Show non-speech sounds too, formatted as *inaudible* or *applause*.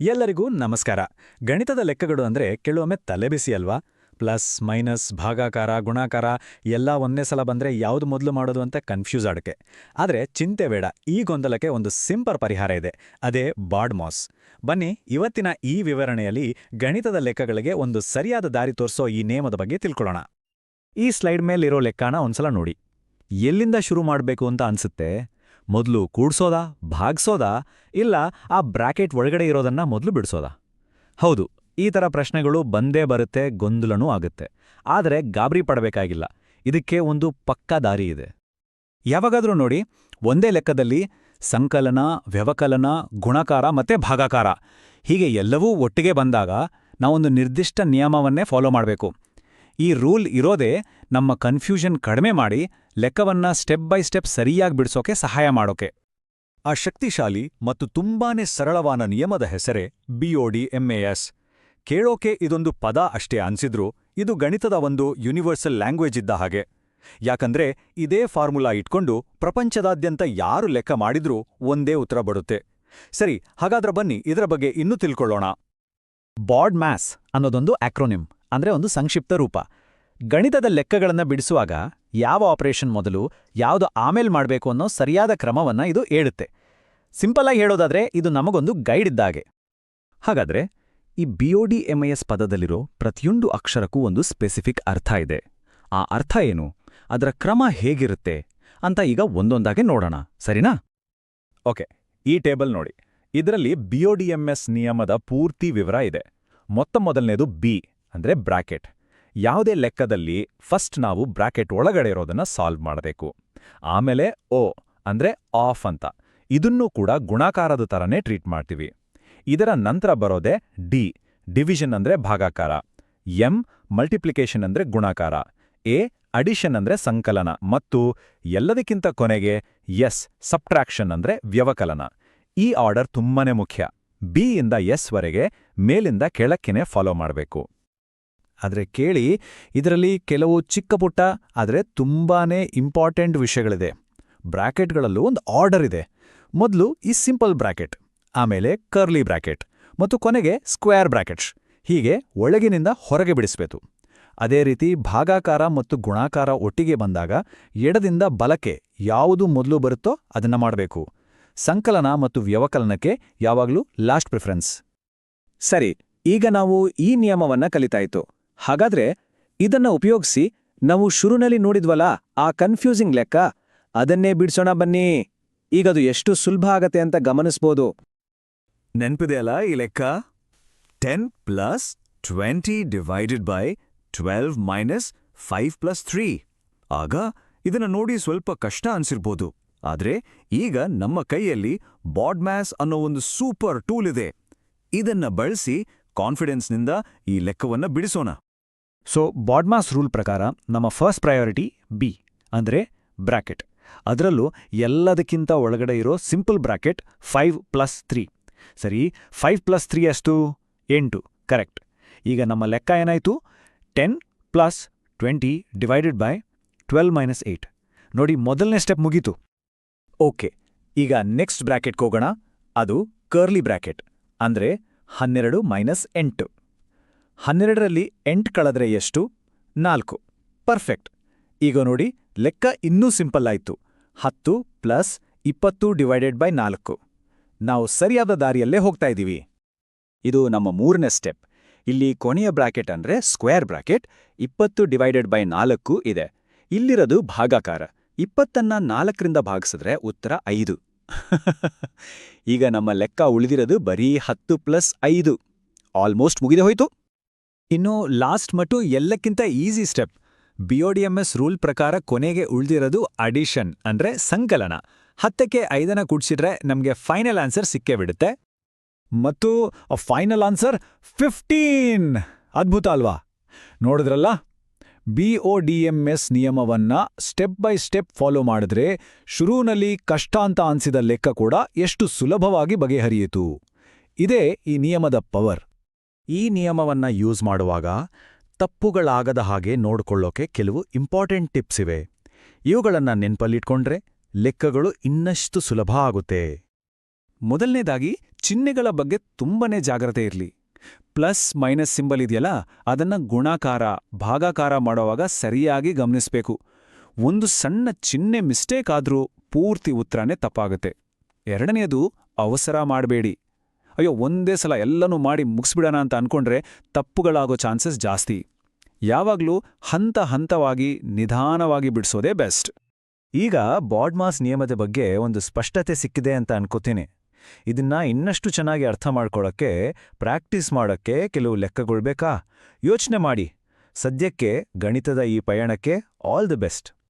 ಎಲ್ಲರಿಗೂ ನಮಸ್ಕಾರ. ಗಣಿತದ ಲೆಕ್ಕಗಳು ಅಂದ್ರೆ ಕೆಲವೊಮ್ಮೆ ತಲೆಬಿಸಿ ಅಲ್ವಾ? ಪ್ಲಸ್, ಮೈನಸ್, ಭಾಗಾಕಾರ, ಗುಣಾಕಾರ ಎಲ್ಲ ಒಂದೇ ಸಲ ಬಂದ್ರೆ ಯಾವುದು ಮೊದಲು ಮಾಡೋದು ಅಂತ ಕನ್ಫ್ಯೂಸ್ ಆಡಕ್ಕೆ. ಆದರೆ ಚಿಂತೆ ಬೇಡ, ಈ ಗೊಂದಲಕ್ಕೆ ಒಂದು ಸಿಂಪಲ್ ಪರಿಹಾರ ಇದೆ, ಅದೇ ಬಾಡ್ಮಾಸ್ ಬನ್ನಿ, ಇವತ್ತಿನ ಈ ವಿವರಣೆಯಲ್ಲಿ ಗಣಿತದ ಲೆಕ್ಕಗಳಿಗೆ ಒಂದು ಸರಿಯಾದ ದಾರಿ ತೋರಿಸೋ ಈ ನಿಯಮದ ಬಗ್ಗೆ ತಿಳ್ಕೊಳ್ಳೋಣ. ಈ ಸ್ಲೈಡ್ ಮೇಲಿರೋ ಲೆಕ್ಕನ ಒಂದ್ಸಲ ನೋಡಿ. ಎಲ್ಲಿಂದ ಶುರು ಮಾಡಬೇಕು ಅಂತ ಅನ್ಸುತ್ತೆ? ಮೊದಲು ಕೂಡ್ಸೋದಾ, ಭಾಗ್ಸೋದಾ, ಇಲ್ಲ ಆ ಬ್ರಾಕೆಟ್ ಒಳಗಡೆ ಇರೋದನ್ನ ಮೊದಲು ಬಿಡಿಸೋದಾ? ಹೌದು, ಈ ಥರ ಪ್ರಶ್ನೆಗಳು ಬಂದೇ ಬರುತ್ತೆ, ಗೊಂದಲನೂ ಆಗುತ್ತೆ. ಆದರೆ ಗಾಬರಿ ಪಡಬೇಕಾಗಿಲ್ಲ. ಇದಕ್ಕೆ ಒಂದು ಪಕ್ಕಾ ದಾರಿ ಇದೆ. ಯಾವಾಗಾದರೂ ನೋಡಿ, ಒಂದೇ ಲೆಕ್ಕದಲ್ಲಿ ಸಂಕಲನ, ವ್ಯವಕಲನ, ಗುಣಕಾರ ಮತ್ತೆ ಭಾಗಾಕಾರ. ಹೀಗೆ ಎಲ್ಲವೂ ಒಟ್ಟಿಗೆ ಬಂದಾಗ ನಾವೊಂದು ನಿರ್ದಿಷ್ಟ ನಿಯಮವನ್ನೇ ಫಾಲೋ ಮಾಡಬೇಕು. ಈ ರೂಲ್ ಇರೋದೇ ನಮ್ಮ ಕನ್ಫ್ಯೂಷನ್ ಕಡಿಮೆ ಮಾಡಿ ಲೆಕ್ಕವನ್ನ ಸ್ಟೆಪ್ ಬೈ ಸ್ಟೆಪ್ ಸರಿಯಾಗಿ ಬಿಡಿಸೋಕೆ ಸಹಾಯ ಮಾಡೋಕೆ. ಆ ಶಕ್ತಿಶಾಲಿ ಮತ್ತು ತುಂಬಾನೇ ಸರಳವಾದ ನಿಯಮದ ಹೆಸರೇ ಬಿಒಡಿ ಎಂಎಎಸ್ ಕೇಳೋಕೆ ಇದೊಂದು ಪದ ಅಷ್ಟೇ ಅನ್ಸಿದ್ರೂ ಇದು ಗಣಿತದ ಒಂದು ಯೂನಿವರ್ಸಲ್ ಲ್ಯಾಂಗ್ವೇಜ್ ಇದ್ದ ಹಾಗೆ. ಯಾಕಂದ್ರೆ ಇದೇ ಫಾರ್ಮುಲಾ ಇಟ್ಕೊಂಡು ಪ್ರಪಂಚದಾದ್ಯಂತ ಯಾರು ಲೆಕ್ಕ ಮಾಡಿದ್ರೂ ಒಂದೇ ಉತ್ತರ ಬರುತ್ತೆ. ಸರಿ, ಹಾಗಾದ್ರೆ ಬನ್ನಿ, ಇದರ ಬಗ್ಗೆ ಇನ್ನೂ ತಿಳ್ಕೊಳ್ಳೋಣ. ಬಾಡ್ ಮ್ಯಾಸ್ ಅನ್ನೋದೊಂದು ಆಕ್ರೋನಿಮ್ ಅಂದ್ರೆ ಒಂದು ಸಂಕ್ಷಿಪ್ತ ರೂಪ. ಗಣಿತದ ಲೆಕ್ಕಗಳನ್ನು ಬಿಡಿಸುವಾಗ ಯಾವ ಆಪರೇಷನ್ ಮೊದಲು ಯಾವುದು ಆಮೇಲೆ ಮಾಡಬೇಕು ಅನ್ನೋ ಸರಿಯಾದ ಕ್ರಮವನ್ನ ಇದು ಹೇಳುತ್ತೆ. ಸಿಂಪಲ್ಲಾಗಿ ಹೇಳೋದಾದ್ರೆ ಇದು ನಮಗೊಂದು ಗೈಡ್ ಇದ್ದಾಗೆ. ಹಾಗಾದ್ರೆ ಈ ಬಿಒಡಿ ಎಸ್ ಪದದಲ್ಲಿರೋ ಪ್ರತಿಯೊಂದು ಅಕ್ಷರಕ್ಕೂ ಒಂದು ಸ್ಪೆಸಿಫಿಕ್ ಅರ್ಥ ಇದೆ. ಆ ಅರ್ಥ ಏನು? ಅದರ ಕ್ರಮ ಹೇಗಿರುತ್ತೆ? ಅಂತ ಈಗ ಒಂದೊಂದಾಗೆ ನೋಡೋಣ. ಸರಿನಾ? ಓಕೆ, ಈ ಟೇಬಲ್ ನೋಡಿ. ಇದರಲ್ಲಿ ಎಸ್ ನಿಯಮದ ಪೂರ್ತಿ ವಿವರ ಇದೆ. ಮೊತ್ತ ಮೊದಲನೇದು ಬಿ ಅಂದ್ರೆ ಬ್ರಾಕೆಟ್. ಯಾವುದೇ ಲೆಕ್ಕದಲ್ಲಿ ಫಸ್ಟ್ ನಾವು ಬ್ರಾಕೆಟ್ ಒಳಗಡೆ ಇರೋದನ್ನ ಸಾಲ್ವ್ ಮಾಡಬೇಕು. ಆಮೇಲೆ ಓ ಅಂದ್ರೆ ಆಫ್ ಅಂತ. ಇದನ್ನೂ ಕೂಡ ಗುಣಾಕಾರದ ಥರನೇ ಟ್ರೀಟ್ ಮಾಡ್ತೀವಿ. ಇದರ ನಂತರ ಬರೋದೇ ಡಿ. ಡಿವಿಷನ್ ಅಂದ್ರೆ ಭಾಗಾಕಾರ. ಎಂ ಮಲ್ಟಿಪ್ಲಿಕೇಶನ್ ಅಂದ್ರೆ ಗುಣಾಕಾರ. ಎ ಅಡಿಷನ್ ಅಂದ್ರೆ ಸಂಕಲನ. ಮತ್ತು ಎಲ್ಲದಕ್ಕಿಂತ ಕೊನೆಗೆ ಎಸ್ ಸಬ್ಟ್ರಾಕ್ಷನ್ ಅಂದ್ರೆ ವ್ಯವಕಲನ. ಈ ಆರ್ಡರ್ ತುಂಬಾನೇ ಮುಖ್ಯ. ಬಿ ಇಂದ ಎಸ್ ವರೆಗೆ ಮೇಲಿಂದ ಕೆಳಕ್ಕೆ ಫಾಲೋ ಮಾಡಬೇಕು. ಆದ್ರೆ ಕೇಳಿ, ಇದರಲ್ಲಿ ಕೆಲವು ಚಿಕ್ಕ ಪುಟ್ಟ, ಆದರೆ ತುಂಬಾನೇ ಇಂಪಾರ್ಟೆಂಟ್ ವಿಷಯಗಳಿದೆ. ಬ್ರಾಕೆಟ್ಗಳಲ್ಲೂ ಒಂದು ಆರ್ಡರ್ ಇದೆ. ಮೊದಲು ಈ ಸಿಂಪಲ್ ಬ್ರಾಕೆಟ್, ಆಮೇಲೆ ಕರ್ಲಿ ಬ್ರಾಕೆಟ್, ಮತ್ತು ಕೊನೆಗೆ ಸ್ಕ್ವೇರ್ ಬ್ರ್ಯಾಕೆಟ್ಸ್ ಹೀಗೆ ಒಳಗಿನಿಂದ ಹೊರಗೆ ಬಿಡಿಸಬೇಕು. ಅದೇ ರೀತಿ ಭಾಗಾಕಾರ ಮತ್ತು ಗುಣಾಕಾರ ಒಟ್ಟಿಗೆ ಬಂದಾಗ ಎಡದಿಂದ ಬಲಕ್ಕೆ ಯಾವುದು ಮೊದಲು ಬರುತ್ತೋ ಅದನ್ನ ಮಾಡಬೇಕು. ಸಂಕಲನ ಮತ್ತು ವ್ಯವಕಲನಕ್ಕೆ ಯಾವಾಗಲೂ ಲಾಸ್ಟ್ ಪ್ರಿಫರೆನ್ಸ್. ಸರಿ, ಈಗ ನಾವು ಈ ನಿಯಮವನ್ನ ಕಲಿತಾಯಿತು ಹಾಗಾದ್ರೆ ಇದನ್ನ ಉಪಯೋಗಿಸಿ ನಾವು ಶುರುನಲ್ಲಿ ನೋಡಿದ್ವಲ್ಲ ಆ ಕನ್ಫ್ಯೂಸಿಂಗ್ ಲೆಕ್ಕ? ಅದನ್ನೇ ಬಿಡ್ಸೋಣ ಬನ್ನಿ. ಈಗ ಅದು ಎಷ್ಟು ಸುಲಭ ಆಗತ್ತೆ ಅಂತ ಗಮನಿಸ್ಬೋದು. ನೆನ್ಪಿದೆಯಲ್ಲ ಈ ಲೆಕ್ಕ? Ten plus twenty divided by twelve minus five plus three ಆಗ ಇದನ್ನ ನೋಡಿ ಸ್ವಲ್ಪ ಕಷ್ಟ ಅನ್ಸಿರ್ಬೋದು. ಆದ್ರೆ ಈಗ ನಮ್ಮ ಕೈಯಲ್ಲಿ ಬಾಡ್ಮ್ಯಾಸ್ ಅನ್ನೋ ಒಂದು ಸೂಪರ್ ಟೂಲ್ ಇದೆ. ಇದನ್ನ ಬಳಸಿ ಕಾನ್ಫಿಡೆನ್ಸ್ನಿಂದ ಈ ಲೆಕ್ಕವನ್ನ ಬಿಡಿಸೋಣ. ಸೊ ಬಾಡ್ಮಾಸ್ ರೂಲ್ ಪ್ರಕಾರ ನಮ್ಮ ಫಸ್ಟ್ ಪ್ರಯಾರಿಟಿ ಬಿ ಅಂದ್ರೆ ಬ್ರಾಕೆಟ್ ಅದರಲ್ಲೂ ಎಲ್ಲದಕ್ಕಿಂತ ಒಳಗಡೆ ಇರೋ simple bracket five plus three ಸರಿ ಫೈವ್ ಪ್ಲಸ್ ತ್ರೀ ಅಷ್ಟು? ಎಂಟು ಕರೆಕ್ಟ್ ಈಗ ನಮ್ಮ ಲೆಕ್ಕ ಏನಾಯಿತು? Ten plus twenty divided by twelve minus eight ನೋಡಿ, ಮೊದಲನೇ ಸ್ಟೆಪ್ ಮುಗೀತು. ಓಕೆ ಈಗ ನೆಕ್ಸ್ಟ್ ಬ್ರ್ಯಾಕೆಟ್ಗೆ ಹೋಗೋಣ. ಅದು ಕರ್ಲಿ ಬ್ರಾಕೆಟ್ ಅಂದ್ರೆ ಹನ್ನೆರಡು ಮೈನಸ್ ಎಂಟು. ಹನ್ನೆರಡರಲ್ಲಿ ಎಂಟು ಕಳೆದ್ರೆ ಎಷ್ಟು? ನಾಲ್ಕು. ಪರ್ಫೆಕ್ಟ್. ಈಗ ನೋಡಿ, ಲೆಕ್ಕ ಇನ್ನೂ ಸಿಂಪಲ್ ಆಯ್ತು. ಹತ್ತು ಪ್ಲಸ್ ಇಪ್ಪತ್ತು ಡಿವೈಡೆಡ್ ಬೈ ನಾಲ್ಕು. ನಾವು ಸರಿಯಾದ ದಾರಿಯಲ್ಲೇ ಹೋಗ್ತಾ ಇದ್ದೀವಿ ಇದು ನಮ್ಮ ಮೂರನೇ ಸ್ಟೆಪ್. ಇಲ್ಲಿ ಕೊನೆಯ ಬ್ರಾಕೆಟ್ ಅಂದ್ರೆ ಸ್ಕ್ವೇರ್ ಬ್ರಾಕೆಟ್. ಇಪ್ಪತ್ತು ಡಿವೈಡೆಡ್ ಬೈ ನಾಲ್ಕು ಇದೆ. ಇಲ್ಲಿರೋದು ಭಾಗಾಕಾರ. ಇಪ್ಪತ್ತನ್ನ ನಾಲ್ಕರಿಂದ ಭಾಗಿಸಿದ್ರೆ ಉತ್ತರ ಐದು. *laughs* ಈಗ ನಮ್ಮ ಲೆಕ್ಕ ಉಳಿದಿರೋದು ಬರೀ ಹತ್ತು ಪ್ಲಸ್ ಐದು. ಆಲ್ಮೋಸ್ಟ್ ಮುಗಿದೇ ಹೋಯ್ತು. ಇನ್ನು ಲಾಸ್ಟ್ ಮಟು ಎಲ್ಲಕ್ಕಿಂತ ಈಸಿ ಸ್ಟೆಪ್. ಬಿಒಡಿಎಂಎಸ್ ರೂಲ್ ಪ್ರಕಾರ ಕೊನೆಗೆ ಉಳ್ದಿರೋದು ಅಡಿಷನ್, ಅಂದ್ರೆ ಸಂಕಲನ. ಹತ್ತಕ್ಕೆ ಐದನ ಕೂಡ್ಸಿದ್ರೆ ನಮಗೆ ಫೈನಲ್ ಆನ್ಸರ್ ಸಿಕ್ಕೇ ಬಿಡುತ್ತೆ. ಮತ್ತು ಫೈನಲ್ ಆನ್ಸರ್ ಫಿಫ್ಟೀನ್. ಅದ್ಭುತ ಅಲ್ವಾ? ನೋಡಿದ್ರಲ್ಲ? ಬಿಒಡಿಎಂಎಸ್ ನಿಯಮವನ್ನ ಸ್ಟೆಪ್ ಬೈ ಸ್ಟೆಪ್ ಫಾಲೋ ಮಾಡಿದ್ರೆ ಶುರುವಿನಲ್ಲಿ ಕಷ್ಟ ಅಂತ ಅನ್ಸಿದ ಲೆಕ್ಕ ಕೂಡ ಎಷ್ಟು ಸುಲಭವಾಗಿ ಬಗೆಹರಿಯಿತು. ಇದೇ ಈ ನಿಯಮದ ಪವರ್. ಈ ನಿಯಮವನ್ನ ಯೂಸ್ ಮಾಡುವಾಗ ತಪ್ಪುಗಳಾಗದ ಹಾಗೆ ನೋಡ್ಕೊಳ್ಳೋಕೆ ಕೆಲವು ಇಂಪಾರ್ಟೆಂಟ್ ಟಿಪ್ಸ್ ಇವೆ. ಇವುಗಳನ್ನ ನೆನ್ಪಲ್ಲಿಟ್ಕೊಂಡ್ರೆ ಲೆಕ್ಕಗಳು ಇನ್ನಷ್ಟು ಸುಲಭ ಆಗುತ್ತೆ. ಮೊದಲನೇದಾಗಿ, ಚಿಹ್ನೆಗಳ ಬಗ್ಗೆ ತುಂಬನೇ ಜಾಗ್ರತೆ ಇರಲಿ. ಪ್ಲಸ್ ಮೈನಸ್ ಸಿಂಬಲ್ ಇದೆಯಲ್ಲ, ಅದನ್ನ ಗುಣಾಕಾರ, ಭಾಗಾಕಾರ ಮಾಡೋವಾಗ ಸರಿಯಾಗಿ ಗಮನಿಸಬೇಕು. ಒಂದು ಸಣ್ಣ ಚಿಹ್ನೆ ಮಿಸ್ಟೇಕ್ ಆದ್ರೂ ಪೂರ್ತಿ ಉತ್ತರನೇ ತಪ್ಪಾಗುತ್ತೆ. ಎರಡನೆಯದು ಅವಸರ ಮಾಡಬೇಡಿ. ಅಯ್ಯೋ, ಒಂದೇ ಸಲ ಎಲ್ಲನೂ ಮಾಡಿ ಮುಗಿಸ್ಬಿಡೋಣ ಅಂತ ಅನ್ಕೊಂಡ್ರೆ ತಪ್ಪುಗಳಾಗೋ ಚಾನ್ಸಸ್ ಜಾಸ್ತಿ. ಯಾವಾಗ್ಲೂ ಹಂತ ಹಂತವಾಗಿ ನಿಧಾನವಾಗಿ ಬಿಡಿಸೋದೇ ಬೆಸ್ಟ್. ಈಗ ಬಾಡ್ಮಾಸ್ ನಿಯಮದ ಬಗ್ಗೆ ಒಂದು ಸ್ಪಷ್ಟತೆ ಸಿಕ್ಕಿದೆ ಅಂತ ಅನ್ಕೋತೀನಿ. ಇದನ್ನ ಇನ್ನಷ್ಟು ಚೆನ್ನಾಗಿ ಅರ್ಥ ಮಾಡ್ಕೊಳ್ಳೋಕ್ಕೆ ಪ್ರಾಕ್ಟೀಸ್ ಮಾಡೋಕ್ಕೆ ಕೆಲವು ಲೆಕ್ಕಗೊಳ್ಬೇಕಾ ಯೋಚನೆ ಮಾಡಿ. ಸದ್ಯಕ್ಕೆ, ಗಣಿತದ ಈ ಪಯಣಕ್ಕೆ ಆಲ್ ದಿ ಬೆಸ್ಟ್.